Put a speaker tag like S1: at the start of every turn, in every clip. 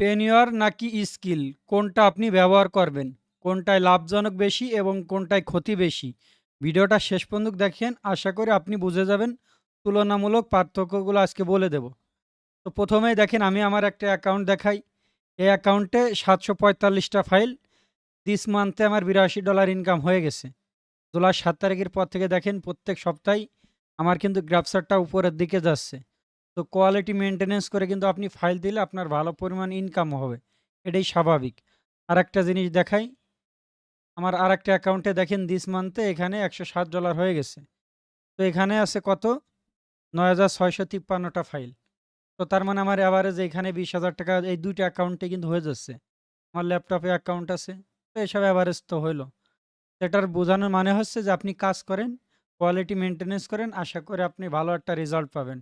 S1: পেনিওর নাকি স্কিল কোনটা আপনি ব্যবহার করবেন? কোনটায় লাভজনক বেশি এবং কোনটায় ক্ষতি বেশি? ভিডিওটা শেষ পর্যন্ত দেখেন। আশা করি আপনি বুঝে যাবেন। তুলনামূলক পার্থক্যগুলো আজকে বলে দেব। তো ১ম এই দেখেন, আমি আমার একটা অ্যাকাউন্ট দেখাই। এই অ্যাকাউন্টে সাতশো পঁয়তাল্লিশটা ফাইল। দিস মান্থে আমার $৮২ ইনকাম হয়ে গেছে। জুলাই সাত তারিখের পর থেকে দেখেন, প্রত্যেক সপ্তাহে আমার কিন্তু গ্রাফসারটা উপরের দিকে যাচ্ছে। তো কোয়ালিটি মেইনটেন্যান্স করে কিন্তু আপনি ফাইল দিলে আপনার ভালো পরিমাণ ইনকামও হবে। এটাই স্বাভাবিক। আরেকটা জিনিস দেখাই। আমার আর একটা অ্যাকাউন্টে দেখেন দিস মান্থে এখানে $১৬০ হয়ে গেছে। তো এখানে আছে কত? ৯৬৫৩ টা ফাইল। তো তার মানে আমার এভারেজ এখানে ৳২০,০০০ এই ২ টা অ্যাকাউন্টে কিন্তু হয়ে যাচ্ছে। আমার ল্যাপটপে অ্যাকাউন্ট আছে। তো এসব অ্যাভারেজ তো হইল। এটার বোঝানোর মানে হচ্ছে যে আপনি কাজ করেন, কোয়ালিটি মেইনটেন্যান্স করেন, আশা করে আপনি ভালো একটা রেজাল্ট পাবেন।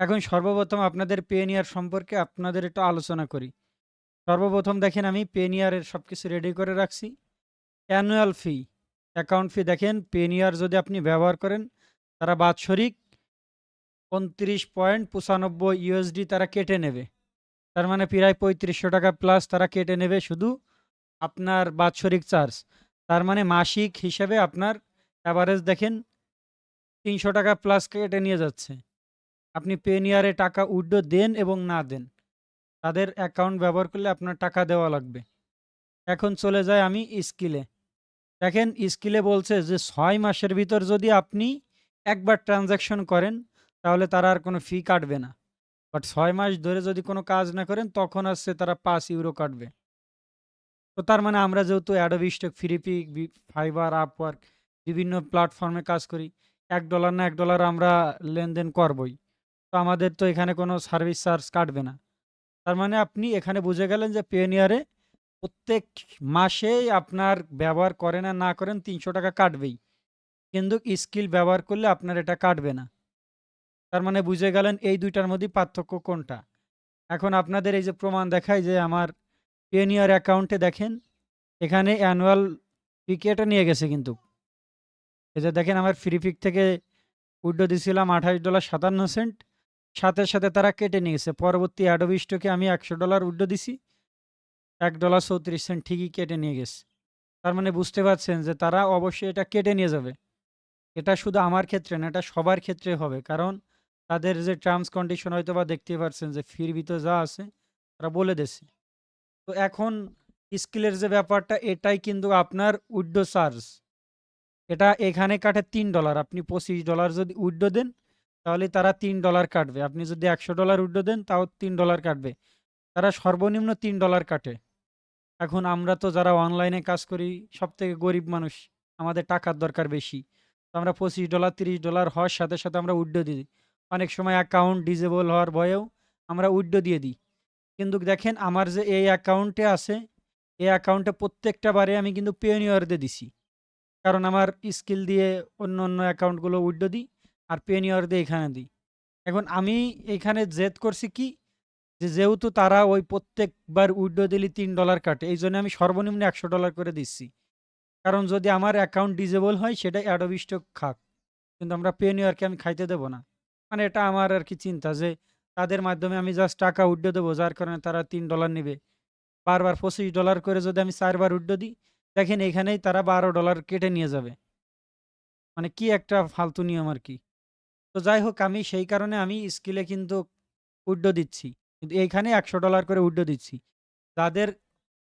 S1: এখন সর্বপ্রথম আপনাদের পেনিয়ার সম্পর্কে আপনাদের একটু আলোচনা করি। সর্বপ্রথম দেখেন আমি পেনিয়ারের সব কিছু রেডি করে রাখছি। অ্যানুয়াল ফি, অ্যাকাউন্ট ফি দেখেন পেনিয়ার যদি আপনি ব্যবহার করেন তারা বাৎসরিক $২৯.৯৫ তারা কেটে নেবে। তার মানে প্রায় ৳৩৫০০ প্লাস তারা কেটে নেবে শুধু আপনার বাৎসরিক চার্জ। তার মানে মাসিক হিসেবে আপনার অ্যাভারেজ দেখেন ৳৩০০ প্লাস কেটে নিয়ে যাচ্ছে। আপনি পেনিয়ারে টাকা উইথড্র দেন এবং না দেন। তাদের অ্যাকাউন্ট ব্যবহার করলে আপনার টাকা দেওয়া লাগবে। এখন চলে যায় আমি স্কিলে। দেখেন স্কিলে বলছে যে ছয় মাসের ভিতর যদি আপনি একবার ট্রানজ্যাকশন করেন তাহলে তারা আর কোনো ফি কাটবে না। বাট ছয় মাস ধরে যদি কোনো কাজ না করেন তখন হচ্ছে তারা পাঁচ ইউরো কাটবে। তো তার মানে আমরা যেহেতু Adobe stock, Freepik, Fiverr, Upwork বিভিন্ন প্ল্যাটফর্মে কাজ করি। এক ডলার না এক ডলার আমরা লেনদেন করবই। তো আমাদের তো এখানে কোনো সার্ভিস চার্জ কাটবে না। তার মানে আপনি এখানে বুঝে গেলেন যে পেনিয়ারে প্রত্যেক মাসেই আপনার ব্যবহার করেন আর না করেন ৳৩০০ কাটবেই। কিন্তু স্কিল ব্যবহার করলে আপনার এটা কাটবে না। তার মানে বুঝে গেলেন এই ২ টার মধ্যে পার্থক্য কোনটা। এখন আপনাদের এই যে প্রমাণ দেখায় যে আমার পেনিয়ার অ্যাকাউন্টে দেখেন, এখানে অ্যানুয়াল ফি কেটে নিয়ে গেছে কিন্তু। এই যে দেখেন, আমার ফ্রিপিক থেকে উইথড্র দিছিলাম $২৮.৫৭ সাথে, সাথে তারা কেটে নিয়ে গেছে। পরবর্তী অ্যাডোবি স্টকে আমি $১০০ উইথড্র দিছি। $১.৩৪ ঠিকই কেটে নিয়ে গেছে। তার মানে বুঝতে পারছেন যে তারা অবশ্যই এটা কেটে নিয়ে যাবে। এটা শুধু আমার ক্ষেত্রে না, এটা সবার ক্ষেত্রে হবে। কারণ তাদের যে টার্মস কন্ডিশন হয়তো বা দেখতে পারছেন যে ফির ভিতরে যা আছে তারা বলে দিছে। তো এখন স্কিলের যে ব্যাপারটা এটাই কিন্তু আপনার উইথড্র চার্জ। এটা এখানে কাটে তিন ডলার আপনি $২৫ যদি উইথড্র দেন তাহলে তারা তিন ডলার কাটবে। আপনি যদি $১০০ উইথড্র দেন তাও তিন ডলার কাটবে। তারা সর্বনিম্ন তিন ডলার কাটে। এখন আমরা তো যারা অনলাইনে কাজ করি সব থেকে গরিব মানুষ। আমাদের টাকার দরকার বেশি। তো আমরা $২৫ $৩০ হওয়ার সাথে, সাথে আমরা উইথড্র দিয়ে দিই। অনেক সময় অ্যাকাউন্ট ডিসেবল হওয়ার ভয়েও আমরা উইথড্র দিয়ে দিই। কিন্তু দেখেন আমার যে এই অ্যাকাউন্টে আছে, এই অ্যাকাউন্টে প্রত্যেকটা বারে আমি কিন্তু পেনিয়র দিয়ে দিছি। কারণ আমার স্কিল দিয়ে অন্য, অন্য অ্যাকাউন্টগুলো উইথড্র দিই আর পেনিয়র দিয়ে এখানে দিই। এখন আমি এখানে জেদ করছি কি যে যেহেতু তারা ওই প্রত্যেকবার উইডো দিলে তিন ডলার কাটে এই জন্য আমি সর্বনিম্ন $১০০ করে দিচ্ছি। কারণ যদি আমার অ্যাকাউন্ট ডিজেবল হয় সেটা অ্যাডোবি স্টক খাক। কিন্তু আমরা পেনিয়রকে আমি খাইতে দেবো না। মানে এটা আমার আর কি চিন্তা যে তাদের মাধ্যমে আমি জাস্ট টাকা উইথড্র দেবো যার কারণে তারা তিন ডলার নেবে বারবার $২৫ করে যদি আমি ৪ বার উইথড্র দিই, দেখেন এখানেই তারা $১২ কেটে নিয়ে যাবে। মানে কি একটা ফালতু নিয়ম আরকি। তো যাই হোক আমি সেই কারণে আমি স্কিলে কিন্তু উইথড্র দিচ্ছি। কিন্তু এইখানে $১০০ করে উইথড্র দিচ্ছি। যাদের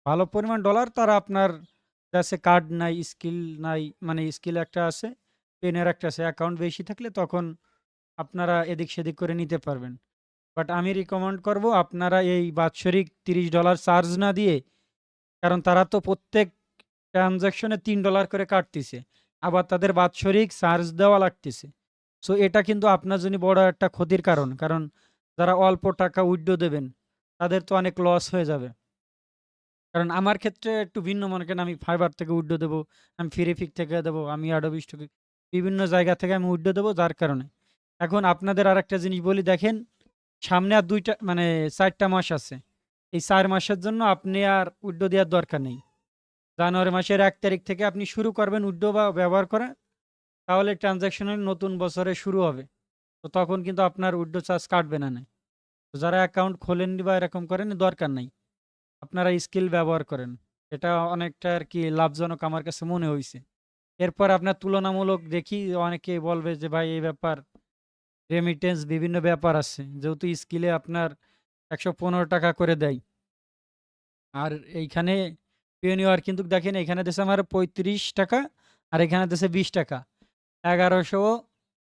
S1: ভালো পরিমাণ ডলার তারা আপনার কাছে কার্ড নাই, স্কিল নাই মানে স্কিল একটা আছে, পেনের একটা আছে। অ্যাকাউন্ট বেশি থাকলে তখন আপনারা এদিক সেদিক করে নিতে পারবেন। বাট আমি রিকমেন্ড করব আপনারা এই বাৎসরিক $৩০ চার্জ না দিয়ে কারণ তারা তো প্রত্যেক ট্রান্সেকশনে $৩ করে কাটতিছে। আবার তাদের বাৎসরিক চার্জ দেওয়া লাগতিছে। সো এটা কিন্তু আপনার জন্য বড় একটা ক্ষতির কারণ। কারণ যারা অল্প টাকা উইথড্র দেবেন তাদের তো অনেক লস হয়ে যাবে। কারণ আমার ক্ষেত্রে একটু ভিন্ন মনে করেন আমি ফাইবার থেকে উইথড্র দেবো, আমি ফ্রিপিক থেকে দেবো, আমি অ্যাডোবি স্টকে বিভিন্ন জায়গা থেকে আমি উইথড্র দেবো যার কারণে। এখন আপনাদের আরেকটা জিনিস বলি দেখেন, সামনে আর দুইটা মানে চারটা মাস আছে। এই চার মাসের জন্য আপনি আর উইথড্র দেওয়ার দরকার নেই। জানুয়ারি মাসের এক তারিখ থেকে আপনি শুরু করবেন উইথড্র বা ব্যবহার করা। তাহলে ট্রান্সেকশনের নতুন বছরে শুরু হবে। তো তখন কিন্তু আপনার উইথড্র চার্জ কাটবে না। তো যারা অ্যাকাউন্ট খোলেননি বা এরকম করেন দরকার নাই। আপনারা স্কিল ব্যবহার করেন। এটা অনেকটা আর কি লাভজনক আমার কাছে মনে হয়েছে এরপর আপনার তুলনামূলক দেখি, অনেকে বলবে যে, ভাই, এই ব্যাপার রেমিটেন্স বিভিন্ন ব্যাপার আছে। যেহেতু স্কিলে আপনার ৳১১৫ করে দেয়। আর এইখানে পেনিওয়ার কিন্তু দেখেন, এখানে দেশে আমার ৳৩৫ আর এখানে দিছে ৳২০ ১১০০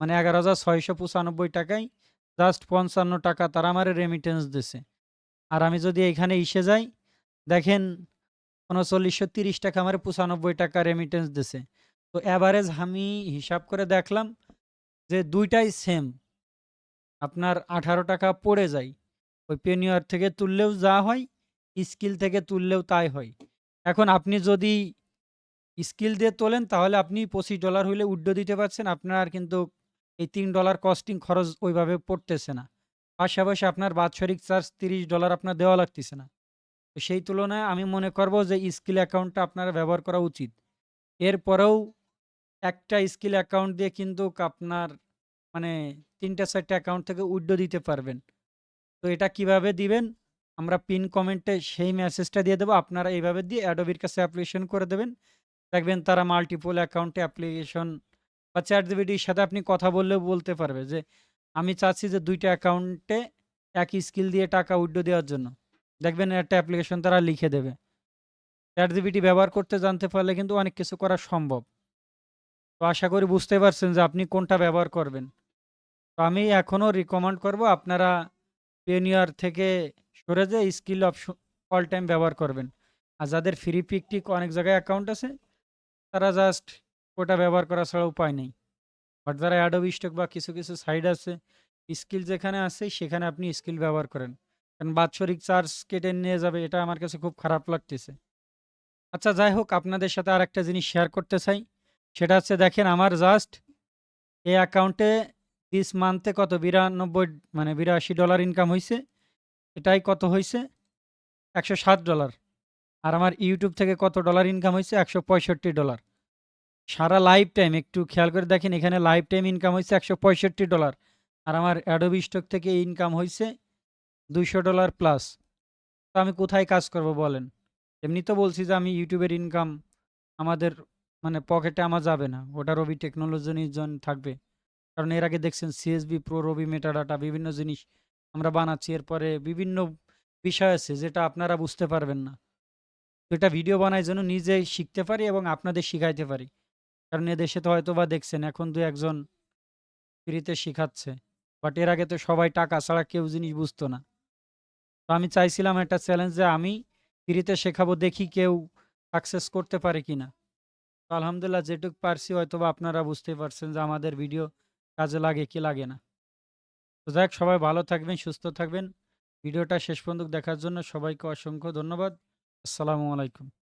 S1: মানে ৳১১,৬৯৫ টাকায় জাস্ট ৳৫৫ তারা আমারে রেমিটেন্স দিছে। আর আমি যদি এখানে ইসে যাই, দেখেন উনচল্লিশশো তিরিশ টাকা আমার পঁচানব্বই টাকা রেমিটেন্স দিছে। তো অ্যাভারেজ আমি হিসাব করে দেখলাম যে দুইটাই সেম। আপনার ৳১৮ পড়ে যায়। ওই পেনিওয়ার থেকে তুললেও যা হয়, স্কিল থেকে তুললেও তাই হয়। এখন আপনি যদি স্কিল দিয়ে তোলেন, তাহলে আপনি $২৫ হইলে উইথড্র দিতে পারছেন। আপনার আর কিন্তু এই তিন ডলার কস্টিং খরচ ওইভাবে পড়তেছে না। পাশাপাশি আপনার বাৎসরিক চার্জ $৩০ আপনার দেওয়া লাগতেছে না। তো সেই তুলনায় আমি মনে করব যে স্কিল অ্যাকাউন্টটা আপনারা ব্যবহার করা উচিত। এরপরেও একটা স্কিল অ্যাকাউন্ট দিয়ে কিন্তু আপনার মানে ৩ টা ৪ টা অ্যাকাউন্ট থেকে উইথড্র দিতে পারবেন। তো এটা কীভাবে দিবেন? আমরা পিন কমেন্টে সেই মেসেজটা দিয়ে দেবো আপনারা এইভাবে দিয়ে অ্যাডোবির কাছে অ্যাপ্লিকেশন করে দেবেন। দেখবেন তারা মাল্টিপল অ্যাকাউন্টে অ্যাপ্লিকেশন বা চ্যাটজিপিটির সাথে আপনি কথা বললেও বলতে পারবে যে, আমি চাচ্ছি যে দুইটা অ্যাকাউন্টে একই স্কিল দিয়ে টাকা উইথড্র দেওয়ার জন্য। দেখবেন একটা অ্যাপ্লিকেশন তারা লিখে দেবে। চ্যাটজিপিটি ব্যবহার করতে জানতে পারলে কিন্তু অনেক কিছু করা সম্ভব। তো আশা করি বুঝতে পারছেন যে আপনি কোনটা ব্যবহার করবেন। তো আমি এখনও রিকমেন্ড করব আপনারা পেনিওয়ার থেকে সরে যেয়ে স্কিল অপশন অল টাইম ব্যবহার করবেন। আর যাদের ফ্রি পিক টিক অনেক জায়গায় অ্যাকাউন্ট আছে, তারা জাস্ট ওটা ব্যবহার করা ছাড়া উপায় নেই। বাট যারা অ্যাডোবি স্টক বা কিছু, কিছু সাইড আছে, স্কিল যেখানে আছে সেখানে আপনি স্কিল ব্যবহার করেন। কারণ বাৎসরিক চার্জ কেটে নিয়ে যাবে এটা আমার কাছে খুব খারাপ লাগতেছে। আচ্ছা যাই হোক আপনাদের সাথে আর একটা জিনিস শেয়ার করতে চাই। সেটা হচ্ছে দেখেন আমার জাস্ট এই অ্যাকাউন্টে দিস মান্থে কত ৯২ মানে $৮২ ইনকাম হয়েছে এটাই কত হইছে? $১৬০ আর আমার ইউটিউব থেকে কত ডলার ইনকাম হইছে? $১৬৫ সারা লাইফ টাইম একটু খেয়াল করে দেখেন এখানে লাইফ টাইম ইনকাম হইছে $১৬৫ আর আমার অ্যাডোবি স্টক থেকে ইনকাম হয়েছে $২০০ প্লাস। তো আমি কোথায় কাজ করব বলেন? এমনি তো বলছি যে আমি ইউটিউবের ইনকাম আমাদের মানে পকেটে আমার যাবে না। ওটা রবি টেকনোলজির জন্য থাকবে। কারণ এর আগে দেখছেন সিএসবি প্রো, রবি মেটাডাটা বিভিন্ন জিনিস আমরা বানাচ্ছি। এরপরে বিভিন্ন বিষয় আছে যেটা আপনারা বুঝতে পারবেন না। এটা ভিডিও বানাই যেন নিজে শিখতে পারি এবং আপনাদের শিখাইতে পারি। কারণ এদেশে তো হয়তোবা দেখছেন এখন ২-১ জন ফ্রিতে শিখাচ্ছে। বাট এর আগে তো সবাই টাকা ছাড়া কেউ জিনিস বুঝতো না। তো আমি চাইছিলাম একটা চ্যালেঞ্জ যে আমি ফ্রিতে শেখাবো দেখি কেউ সাকসেস করতে পারে কিনা। তো আলহামদুলিল্লাহ যেটুক পারছি হয়তোবা আপনারা বুঝতেই পারছেন যে আমাদের ভিডিও কাজে লাগে কি লাগে না। তো যাই সবাই ভালো থাকবেন, সুস্থ থাকবেন। ভিডিওটা শেষ পর্যন্ত দেখার জন্য সবাইকে অসংখ্য ধন্যবাদ। আসসালামু আলাইকুম।